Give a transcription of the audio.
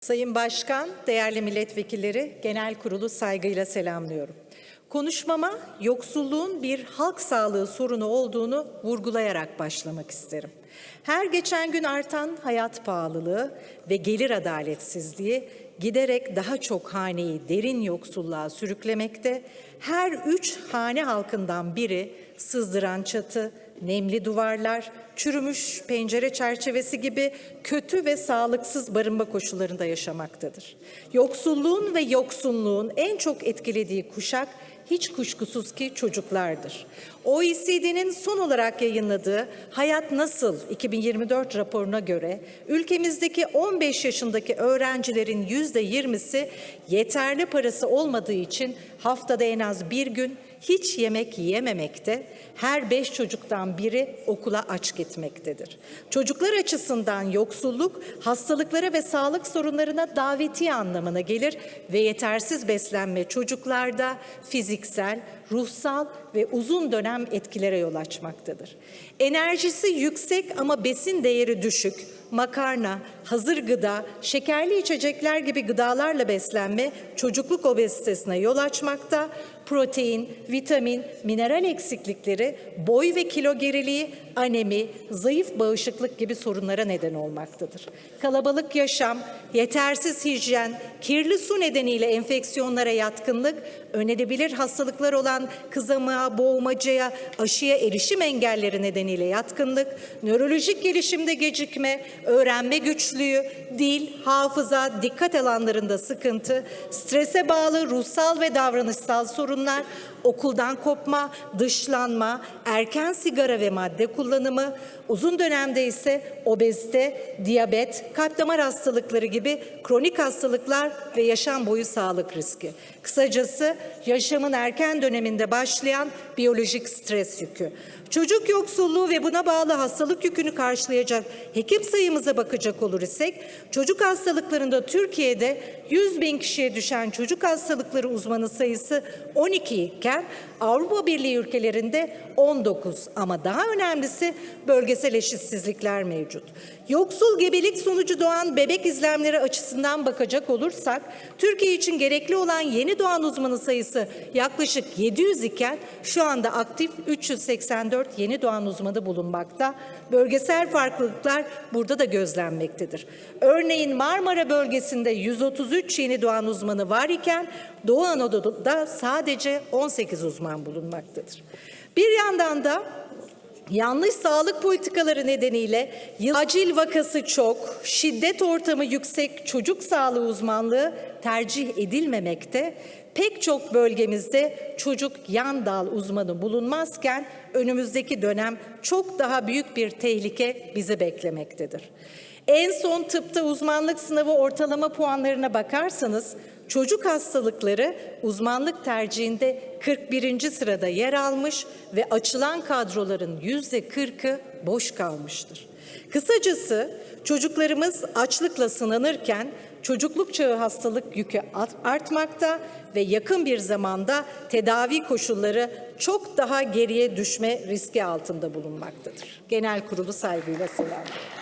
Sayın Başkan, değerli milletvekilleri, genel kurulu saygıyla selamlıyorum. Konuşmama yoksulluğun bir halk sağlığı sorunu olduğunu vurgulayarak başlamak isterim. Her geçen gün artan hayat pahalılığı ve gelir adaletsizliği giderek daha çok haneyi derin yoksulluğa sürüklemekte. Her üç hane halkından biri sızdıran çatı, nemli duvarlar, çürümüş pencere çerçevesi gibi kötü ve sağlıksız barınma koşullarında yaşamaktadır. Yoksulluğun ve yoksunluğun en çok etkilediği kuşak hiç kuşkusuz ki çocuklardır. OECD'nin son olarak yayınladığı Hayat Nasıl 2024 raporuna göre ülkemizdeki 15 yaşındaki öğrencilerin %20'si yeterli parası olmadığı için haftada en az bir gün hiç yemek yiyememekte, her beş çocuktan biri okula aç gitmektedir. Çocuklar açısından yoksulluk hastalıklara ve sağlık sorunlarına davetiye anlamına gelir ve yetersiz beslenme çocuklarda fiziksel, ruhsal ve uzun dönem etkilere yol açmaktadır. Enerjisi yüksek ama besin değeri düşük, makarna, hazır gıda, şekerli içecekler gibi gıdalarla beslenme çocukluk obezitesine yol açmakta, protein, vitamin, mineral eksiklikleri, boy ve kilo geriliği, anemi, zayıf bağışıklık gibi sorunlara neden olmaktadır. Kalabalık yaşam, yetersiz hijyen, kirli su nedeniyle enfeksiyonlara yatkınlık, önlenebilir hastalıklar olan kızamığa, boğmacaya, aşıya erişim engelleri nedeniyle yatkınlık, nörolojik gelişimde gecikme, öğrenme güçlüğü, dil, hafıza, dikkat alanlarında sıkıntı, strese bağlı ruhsal ve davranışsal sorunlar, okuldan kopma, dışlanma, erken sigara ve madde kullanımı, uzun dönemde ise obezite, diyabet, kalp damar hastalıkları gibi kronik hastalıklar ve yaşam boyu sağlık riski. Kısacası yaşamın erken döneminde başlayan biyolojik stres yükü. Çocuk yoksulluğu ve buna bağlı hastalık yükünü karşılayacak hekim sayımıza bakacak olur isek, çocuk hastalıklarında Türkiye'de 100 bin kişiye düşen çocuk hastalıkları uzmanı sayısı 12 iken Avrupa Birliği ülkelerinde 19 ama daha önemlisi bölgesel eşitsizlikler mevcut. Yoksul gebelik sonucu doğan bebek izlemleri açısından bakacak olursak Türkiye için gerekli olan yeni doğan uzmanı sayısı yaklaşık 700 iken şu anda aktif 384 yeni doğan uzmanı bulunmakta. Bölgesel farklılıklar burada da gözlenmektedir. Örneğin Marmara bölgesinde 133 yeni doğan uzmanı var iken Doğu Anadolu'da sadece 18 uzman bulunmaktadır. Bir yandan da Yanlış sağlık politikaları nedeniyle acil vakası çok, şiddet ortamı yüksek çocuk sağlığı uzmanlığı tercih edilmemekte. Pek çok bölgemizde çocuk yan dal uzmanı bulunmazken önümüzdeki dönem çok daha büyük bir tehlike bizi beklemektedir. En son tıpta uzmanlık sınavı ortalama puanlarına bakarsanız çocuk hastalıkları uzmanlık tercihinde 41. sırada yer almış ve açılan kadroların yüzde 40'ı boş kalmıştır. Kısacası çocuklarımız açlıkla sınanırken çocukluk çağı hastalık yükü artmakta ve yakın bir zamanda tedavi koşulları çok daha geriye düşme riski altında bulunmaktadır. Genel kurulu saygıyla selamlıyorum.